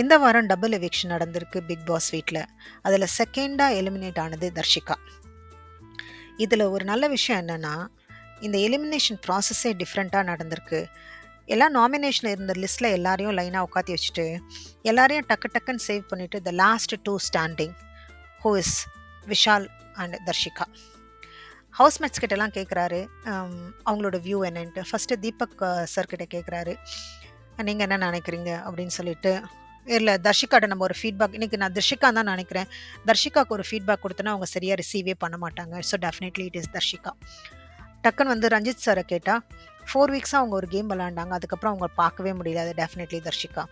இந்த வாரம் double eviction நடந்திருக்கு பிக் பாஸ் வீட்டில் அதில் செகண்டாக எலிமினேட் ஆனது தர்ஷிகா. இதில் ஒரு நல்ல விஷயம் என்னென்னா இந்த எலிமினேஷன் ப்ராசஸே டிஃப்ரெண்ட்டாக நடந்திருக்கு. எல்லா நாமினேஷனில் இருந்த லிஸ்ட்டில் எல்லாரையும் லைனாக உட்காத்தி வச்சுட்டு எல்லாரையும் டக்கு டக்குன்னு சேவ் பண்ணிவிட்டு the last two standing who is Vishal and Tharshika? Housemates கிட்டலாம் கேட்குறாரு அவங்களோட வியூ என்னன்ட்டு. ஃபஸ்ட்டு தீபக் சார் கிட்ட கேட்குறாரு நீங்கள் என்ன நினைக்கிறீங்க? அப்படின்னு சொல்லிட்டு இல்லை தர்ஷிகாட்ட நம்ம ஒரு ஃபீட்பேக் இன்றைக்கி நான் தர்ஷிகா தான் நினைக்கிறேன். தர்ஷிகாவுக்கு ஒரு ஃபீட்பேக் கொடுத்தனா அவங்க சரியாக ரிசீவே பண்ண மாட்டாங்க. So definitely it is Tharshika. டக்குன்னு வந்து ரஞ்சித் சாரை கேட்டால் ஃபோர் வீக்ஸாக அவங்க ஒரு கேம் விளாண்டாங்க அதுக்கப்புறம் அவங்க பார்க்கவே முடியல. அது டெஃபினெட்லி தர்ஷிகா.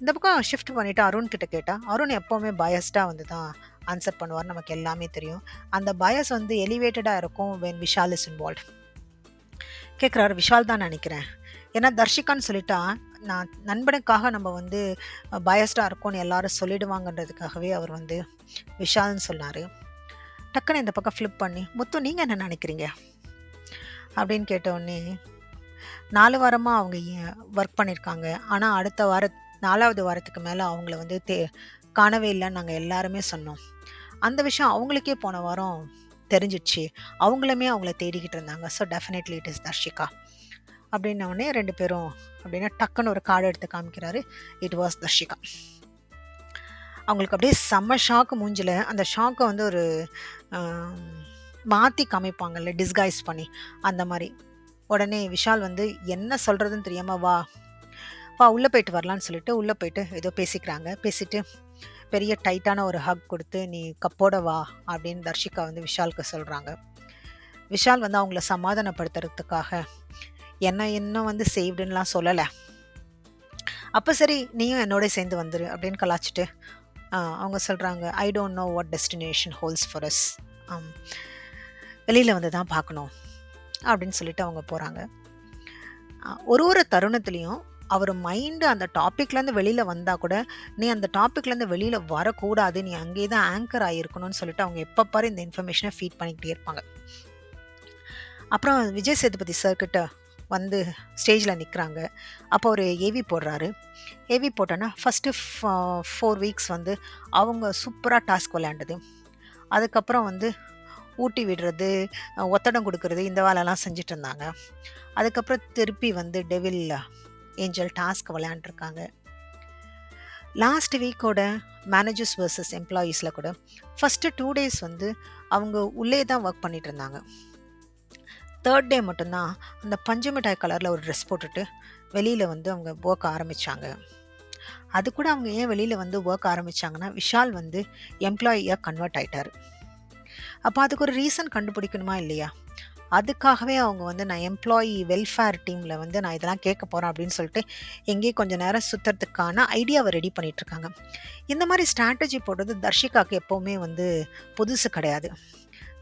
இந்த பக்கம் ஷிஃப்ட் பண்ணிவிட்டு அருண் கிட்ட கேட்டால் அருண் எப்போவுமே பயஸ்டாக வந்து தான் ஆன்சர் பண்ணுவார் நமக்கு எல்லாமே தெரியும். அந்த பயஸ் வந்து எலிவேட்டடாக இருக்கும் வென் விஷால் இஸ் இன்வால்வ் கேட்குறாரு விஷால் தான் நினைக்கிறேன். ஏன்னா தர்ஷிகான்னு சொல்லிட்டா நான் நண்பனுக்காக நம்ம வந்து பயஸ்டாக இருக்கோம்னு எல்லாரும் சொல்லிடுவாங்கன்றதுக்காகவே அவர் வந்து விஷால்னு சொன்னார். டக்குன்னு இந்த பக்கம் ஃப்ளிப் பண்ணி முத்து நீங்கள் என்ன நினைக்கிறீங்க? அப்படின்னு கேட்டவுடனே நாலு வாரமாக அவங்க ஒர்க் பண்ணியிருக்காங்க ஆனால் அடுத்த வார நாலாவது வாரத்துக்கு மேலே அவங்கள வந்து தே காணவே இல்லைன்னு நாங்கள் எல்லாருமே சொன்னோம். அந்த விஷயம் அவங்களுக்கே போன வாரம் தெரிஞ்சிச்சு அவங்களுமே அவங்கள தேடிக்கிட்டு இருந்தாங்க. So definitely it is Tharshika அப்படின்னோடனே ரெண்டு பேரும் அப்படின்னா டக்குன்னு ஒரு கார்டு எடுத்து காமிக்கிறாரு. இட் வாஸ் தர்ஷிகா அவங்களுக்கு அப்படியே செம்ம ஷாக்கு மூஞ்சில் அந்த ஷாக்கை வந்து ஒரு மாற்றி காமிப்பாங்கல்ல டிஸ்கைஸ் பண்ணி. அந்த மாதிரி. உடனே விஷால் வந்து என்ன சொல்கிறதுன்னு தெரியாமல் வா. வா உள்ளே போயிட்டு வரலான்னு சொல்லிட்டு உள்ளே போயிட்டு ஏதோ பேசிக்கிறாங்க. பேசிட்டு பெரிய டைட்டான ஒரு ஹக் கொடுத்து நீ கப்போட வா அப்படின்னு தர்ஷிகா வந்து விஷாலுக்கு சொல்கிறாங்க விஷால் வந்து அவங்கள சமாதானப்படுத்துறதுக்காக என்ன இன்னும் வந்து சேவ்டுன்னெலாம் சொல்லலை. அப்போ சரி நீயும் என்னோட சேர்ந்து வந்துரு அப்படின்னு கலாச்சிட்டு அவங்க சொல்கிறாங்க I don't know what destination holds for us வெளியில் வந்து தான் பார்க்கணும் அப்படின்னு சொல்லிட்டு அவங்க போகிறாங்க ஒரு ஒரு தருணத்துலேயும் அவர் மைண்டு அந்த டாப்பிக்லேருந்து வெளியில் வந்தால் கூட நீ அந்த டாப்பிக்லேருந்து வெளியில் வரக்கூடாது. நீ அங்கேயே தான் ஆங்கர் ஆகிருக்கணும்னு சொல்லிட்டு அவங்க எப்போ பாரு இந்த இன்ஃபர்மேஷனை ஃபீட் பண்ணிக்கிட்டே இருப்பாங்க. அப்புறம் விஜய் சேதுபதி சார்கிட்ட வந்து ஸ்டேஜில் நிற்கிறாங்க அப்போ ஒரு ஏவி போடுறாரு. ஏவி போட்டோன்னா ஃபஸ்ட்டு ஃபோர் வீக்ஸ் வந்து அவங்க சூப்பராக டாஸ்க் விளையாண்டது. அதுக்கப்புறம் வந்து ஊட்டி விடுறது ஒத்தடம் கொடுக்கறது இந்த வேலைலாம் செஞ்சுட்டு இருந்தாங்க. அதுக்கப்புறம் திருப்பி வந்து டெவில் ஏஞ்சல் டாஸ்க் விளையாண்டுருக்காங்க. லாஸ்ட் வீக்கோட மேனேஜர்ஸ் வர்சஸ் எம்ப்ளாயீஸில் கூட ஃபஸ்ட்டு டூ டேஸ் வந்து அவங்க உள்ளே தான் ஒர்க் பண்ணிகிட்டு இருந்தாங்க. தேர்ட் டே மட்டும்தான் அந்த பஞ்சு மிட்டாய் கலரில் ஒரு ட்ரெஸ் போட்டுட்டு வெளியில் வந்து அவங்க ஒர்க் ஆரம்பித்தாங்க அது கூட அவங்க ஏன் வெளியில் வந்து ஒர்க் ஆரம்பித்தாங்கன்னா விஷால் வந்து எம்ப்ளாயியாக கன்வெர்ட் ஆகிட்டார் அப்போ அதுக்கு ஒரு ரீசன் கண்டுபிடிக்கணுமா இல்லையா? அதுக்காகவே அவங்க வந்து நான் எம்ப்ளாயி வெல்ஃபேர் டீமில் வந்து நான் இதெல்லாம் கேட்க போகிறேன் அப்படின்னு சொல்லிட்டு எங்கேயே கொஞ்சம் நேரம் சுற்றுறதுக்கான ஐடியாவை ரெடி பண்ணிகிட்ருக்காங்க இந்த மாதிரி ஸ்ட்ராட்டஜி போடுறது தர்ஷிகாவுக்கு எப்போவுமே வந்து புதுசு கிடையாது.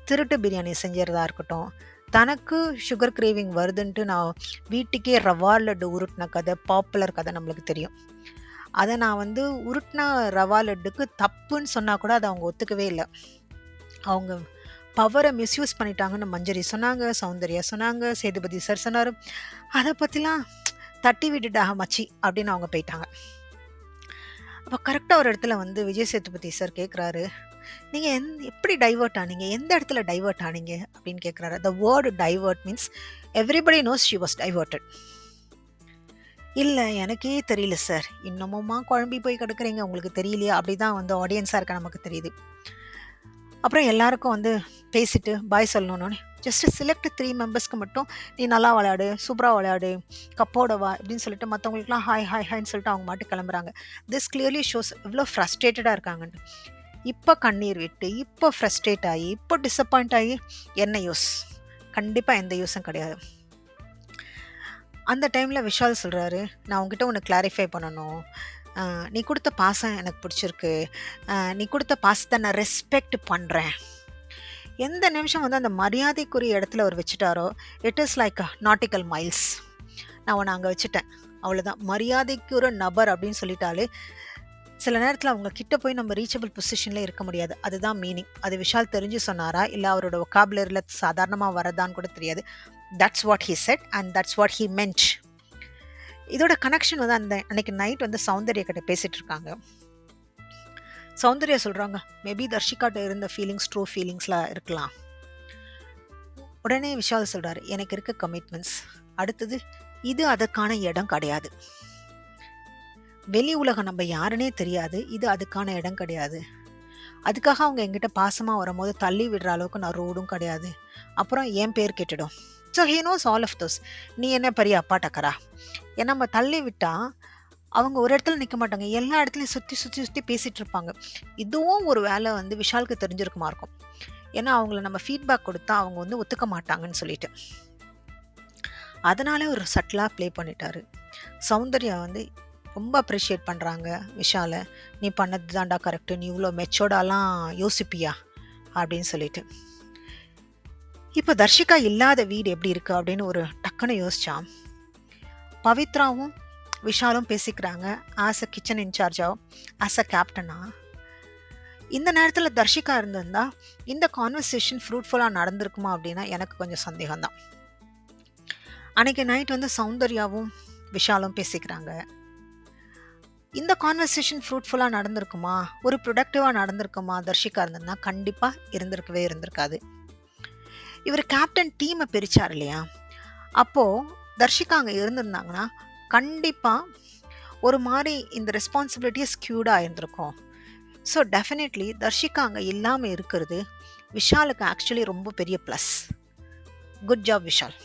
திருட்டு பிரியாணி செஞ்சுறதா இருக்கட்டும் தனக்கு சுகர் கிரேவிங் வருதுன்ட்டு நான் வீட்டுக்கே ரவா லட்டு உருட்டின கதை பாப்புலர் கதை நம்மளுக்கு தெரியும். அதை நான் வந்து உருட்டின ரவா லட்டுக்கு தப்புன்னு சொன்னால் கூட அதை அவங்க ஒத்துக்கவே இல்லை. அவங்க பவரை மிஸ்யூஸ் பண்ணிட்டாங்கன்னு மஞ்சரி சொன்னாங்க சௌந்தர்யா சொன்னாங்க சேதுபதி சார் சொன்னார். அதை பற்றிலாம் தட்டி விட்டுட்டாக மச்சி அப்படின்னு அவங்க போயிட்டாங்க. அப்போ கரெக்டாக ஒரு இடத்துல வந்து விஜய் சேதுபதி சார் கேட்குறாரு நீங்கள் எந் எப்படி டைவர்ட் ஆனீங்க? எந்த இடத்துல டைவர்ட் ஆனீங்க? அப்படின்னு கேட்குறாரு the word divert means everybody knows she was diverted இல்லை எனக்கே தெரியல சார் இன்னமுமா குழம்பி போய் கிடக்குறீங்க? உங்களுக்கு தெரியலையா? அப்படி தான் வந்து ஆடியன்ஸாக இருக்க நமக்கு தெரியுது. அப்புறம் எல்லாருக்கும் வந்து பேசிட்டு பாய் சொல்லணுன்னு ஜஸ்ட் செலக்ட் த்ரீ மெம்பர்ஸ்க்கு மட்டும் நீ நல்லா விளையாடு சூப்பராக விளையாடு கப்போட வா அப்படின்னு சொல்லிட்டு மற்றவங்களுக்குலாம் ஹாய் ஹாய் ஹாய்ன்னு சொல்லிட்டு அவங்க மாட்டு கிளம்புறாங்க. திஸ் கிளியர்லி ஷோஸ் இவ்வளோ ஃப்ரஸ்ட்ரேட்டடாக இருக்காங்கன்னு. இப்போ கண்ணீர் விட்டு இப்போ ஃப்ரஸ்ட்ரேட் ஆகி இப்போ டிசப்பாயிண்ட் ஆகி என்ன யூஸ்? கண்டிப்பாக எந்த யூஸும் கிடையாது. அந்த டைமில் விஷால் சொல்கிறாரு நான் உங்ககிட்ட ஒன்று கிளாரிஃபை பண்ணணும். நீ கொடுத்த பாசம் எனக்கு பிடிச்சிருக்கு. நீ கொடுத்த பாசத்தை நான் ரெஸ்பெக்ட் பண்ணுறேன் எந்த நிமிஷம் வந்து அந்த மரியாதைக்குரிய இடத்துல அவர் வச்சுட்டாரோ it is like nautical miles நான் உன்னை அங்கே வச்சுட்டேன். அவ்வளோதான் ஒரு நபர் அப்படின்னு சொல்லிட்டாலே சில நேரத்தில் அவங்க கிட்ட போய் நம்ம ரீச்சபிள் பொசிஷனில் இருக்க முடியாது. அதுதான் மீனிங் அது விஷால் தெரிஞ்சு சொன்னாரா? இல்லை அவரோட ஒக்காபுலரியில் சாதாரணமாக வரதான்னு கூட தெரியாது. That's what he said and that's what he meant இதோட கனெக்ஷன் வந்து அந்த அன்னைக்கு நைட் வந்து சௌந்தர்யா கிட்ட இருக்காங்க. சௌந்தர்யா சொல்கிறாங்க மேபி தர்ஷிகாட்ட இருந்த ஃபீலிங்ஸ் ட்ரூ ஃபீலிங்ஸ்லாம் இருக்கலாம். உடனே விஷால் சொல்கிறார் எனக்கு இருக்க கமிட்மெண்ட்ஸ் அடுத்தது இது அதற்கான இடம் கிடையாது. வெளி உலகம் நம்ம யாருன்னே தெரியாது இது அதுக்கான இடம் கிடையாது. அதுக்காக அவங்க எங்கிட்ட பாசமாக வரும்போது தள்ளி விடுற அளவுக்கு நான் ரோடும் கிடையாது. அப்புறம் என் பேர் கேட்டுடும். So he knows all of those நீ என்ன பெரிய அப்பா டக்கரா ஏன்னா நம்ம தள்ளி விட்டால் அவங்க ஒரு இடத்துல நிற்க மாட்டாங்க. எல்லா இடத்துலையும் சுற்றி சுற்றி சுற்றி பேசிகிட்டு இருப்பாங்க இதுவும் ஒரு வேலை வந்து விஷாலுக்கு தெரிஞ்சிருக்குமா இருக்கும். ஏன்னா அவங்கள நம்ம ஃபீட்பேக் கொடுத்தா அவங்க வந்து ஒத்துக்க மாட்டாங்கன்னு சொல்லிட்டு. அதனாலே ஒரு சட்டிலாக ப்ளே பண்ணிட்டாரு. சௌந்தர்யா வந்து ரொம்ப அப்ரிஷியேட் பண்ணுறாங்க விஷாலை. நீ பண்ணது தான்டா கரெக்டு நீ இவ்வளோ மெச்சோர்டாலாம் யோசிப்பியா? அப்படின்னு சொல்லிட்டு. இப்போ தர்ஷிகா இல்லாத வீடு எப்படி இருக்குது அப்படின்னு ஒரு டக்குன்னு யோசித்தான் பவித்ராவும் விஷாலும் பேசிக்கிறாங்க. ஆஸ் அ கிச்சன் இன்சார்ஜாக ஆஸ் அ கேப்டனா இந்த நேரத்தில் தர்ஷிகா இருந்திருந்தா இந்த கான்வர்சேஷன் ஃப்ரூட்ஃபுல்லாக நடந்திருக்குமா அப்படின்னா எனக்கு கொஞ்சம் சந்தேகம்தான். அன்றைக்கி நைட் வந்து சௌந்தர்யாவும் விஷாலும் பேசிக்கிறாங்க. இந்த கான்வர்சேஷன் ஃப்ரூட்ஃபுல்லாக நடந்திருக்குமா? ஒரு ப்ரொடக்டிவாக நடந்திருக்குமா? தர்ஷிகா இருந்ததுன்னா கண்டிப்பாக இருந்திருக்கவே இருந்திருக்காது. இவர் கேப்டன் டீமை பிரித்தார் இல்லையா? அப்போது தர்ஷிகா அங்கே இருந்திருந்தாங்கன்னா கண்டிப்பாக ஒரு மாதிரி இந்த ரெஸ்பான்சிபிலிட்டியை ஸ்க்யூடாக இருந்திருக்கும். ஸோ டெஃபினெட்லி தர்ஷிகா அங்கே இல்லாமல் இருக்கிறது விஷாலுக்கு ஆக்சுவலி ரொம்ப பெரிய ப்ளஸ் குட் ஜாப் விஷால்.